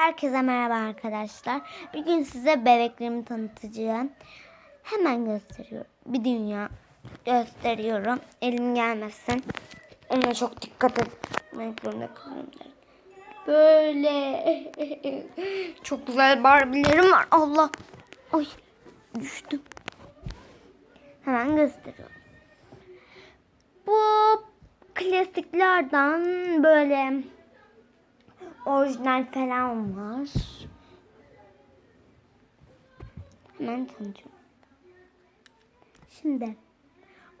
Herkese merhaba arkadaşlar. Bugün size bebeklerimi tanıtacağım. Hemen gösteriyorum. Bir dünya gösteriyorum. Elim gelmesin. Ona çok dikkat etmek zorunda kalıyorum. Böyle çok güzel Barbie'lerim var. Allah. Ay düştüm. Hemen gösteriyorum. Bu klasiklerden böyle orijinal falan var. Hemen tanıtıyorum. Şimdi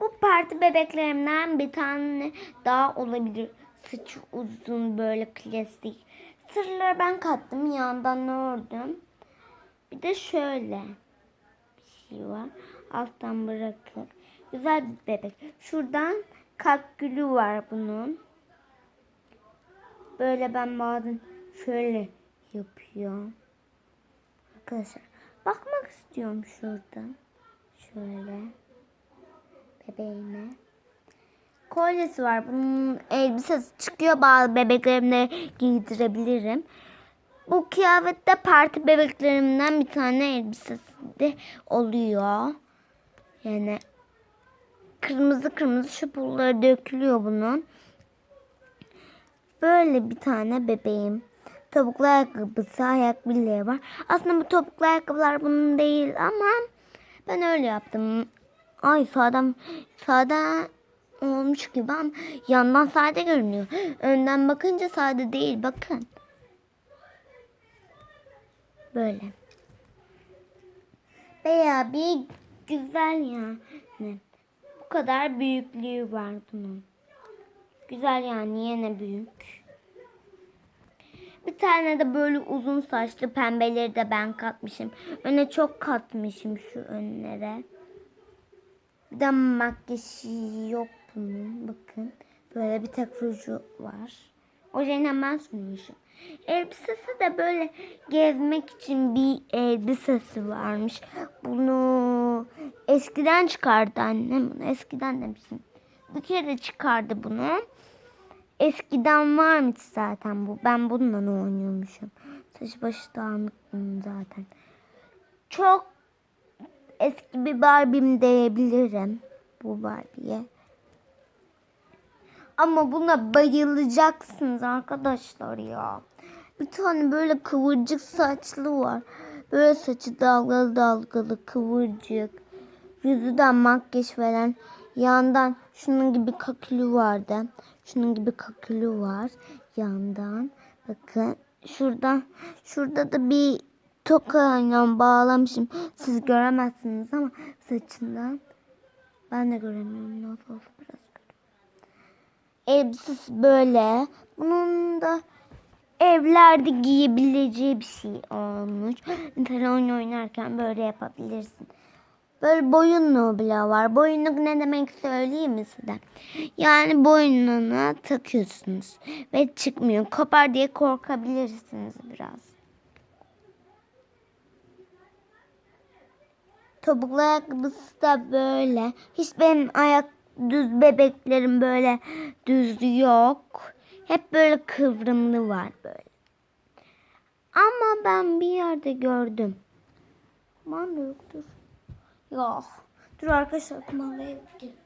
bu parti bebeklerimden bir tane daha olabilir. Saçı uzun böyle klasik. Sırları ben kattım yandan ördüm. Bir de şöyle bir şey var. Alttan bırakıp. Güzel bir bebek. Şuradan kalp gülü var bunun. Böyle ben bazen şöyle yapıyorum. Arkadaşlar bakmak istiyorum şurada. Şöyle. Bebeğime. Kolyesi var. Bunun elbisesi çıkıyor. Bazı bebeklerimle giydirebilirim. Bu kıyafette parti bebeklerimden bir tane elbisesi de oluyor. Yani kırmızı kırmızı şu pulları dökülüyor bunun. Böyle bir tane bebeğim. Topuklu ayakkabısı, ayak bileği var. Aslında bu topuklu ayakkabılar bunun değil ama ben öyle yaptım. Ay sağdan sağdan olmuş gibi ama yandan sade görünüyor. Önden bakınca sade değil bakın. Böyle. Bayağı bir güzel yani. Bu kadar büyüklüğü var bunun. Güzel yani yine büyük. Bir tane de böyle uzun saçlı pembeleri de ben katmışım. Öne çok katmışım şu önlere. Bir de makyajı yok bunun. Bakın. Böyle bir tek ruju var. Ojeyi hemen sürmüşüm. Elbisesi de böyle gezmek için bir elbisesi varmış. Bunu eskiden çıkardı annem. Bunu eskiden demişim. Bir kere çıkardı bunu. Eskiden varmış zaten bu. Ben bununla oynuyormuşum. Saçı başı dağınık bunun zaten. Çok eski bir Barbie'm diyebilirim bu Barbie'ye. Ama buna bayılacaksınız arkadaşlar ya. Bir tane böyle kıvırcık saçlı var. Böyle saçı dalgalı dalgalı kıvırcık. Yüzüden makyaj falan. Yandan şunun gibi kakülü vardı. Şunun gibi kakülü var yandan. Bakın şuradan şurada da bir tokayla bağlamışım. Siz göremezsiniz ama saçından ben de göremiyorum. Nasıl olsa biraz Elbisesi böyle. Bunun da evlerde giyebileceği bir şey olmuş. Mesela oyun oynarken böyle yapabilirsin. Böyle boyunluğu bile var. Boyunluk ne demek söyleyeyim mi size? Yani boynuna takıyorsunuz ve çıkmıyor. Kopar diye korkabilirsiniz biraz. Topuklu ayakkabısı da böyle. Hiç benim ayak düz bebeklerim böyle düz yok. Hep böyle kıvrımlı var böyle. Ama ben bir yerde gördüm. Ben de yoktur. Yok. Dur arkadaşlar kumandaya bakayım.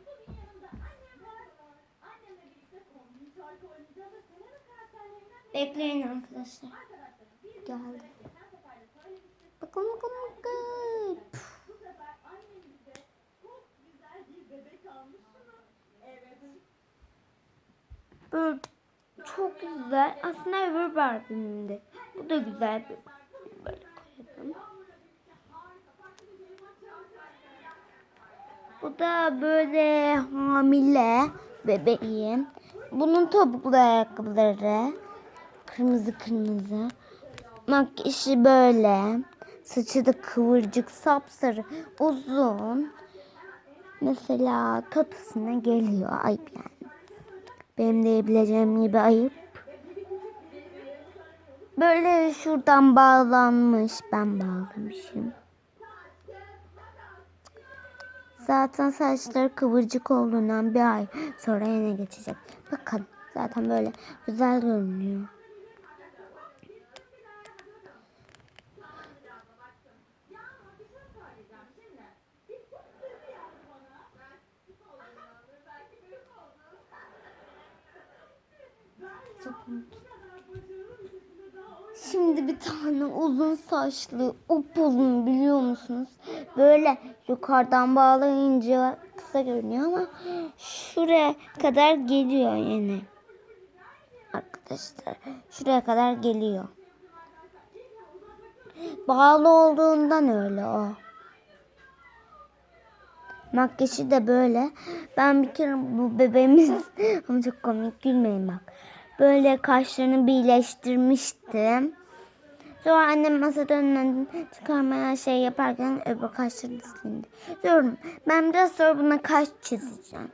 Bekleyin arkadaşlar. Geldi. Bakın bakın bakın. Böyle çok güzel. Aslında öbür Barbie'mdi. Bu da güzel bir böyle koyalım. Bu da böyle hamile bebeğim. Bunun topuklu ayakkabıları. Kırmızı kırmızı. Makyajı böyle. Saçı da kıvırcık sapsarı uzun. Mesela tatlısına geliyor. Ayıp yani. Benim diyebileceğim gibi ayıp. Böyle şuradan bağlanmış. Ben bağlamışım. Zaten saçları kıvırcık olduğundan bir ay sonra yine geçecek. Bakın zaten böyle güzel görünüyor. Çok mutlu. Şimdi bir tane uzun saçlı upuzun biliyor musunuz? Böyle yukarıdan bağlayınca kısa görünüyor ama şuraya kadar geliyor yani. Arkadaşlar şuraya kadar geliyor. Bağlı olduğundan öyle o. Makyajı da böyle. Ben bir kere bu bebeğimiz ama çok komik gülmeyin bak. Böyle kaşlarını birleştirmiştim. Sonra annem masada önünden çıkarmaya şey yaparken öbür kaşları silindi. Diyorum ben biraz sonra buna kaş çizeceğim.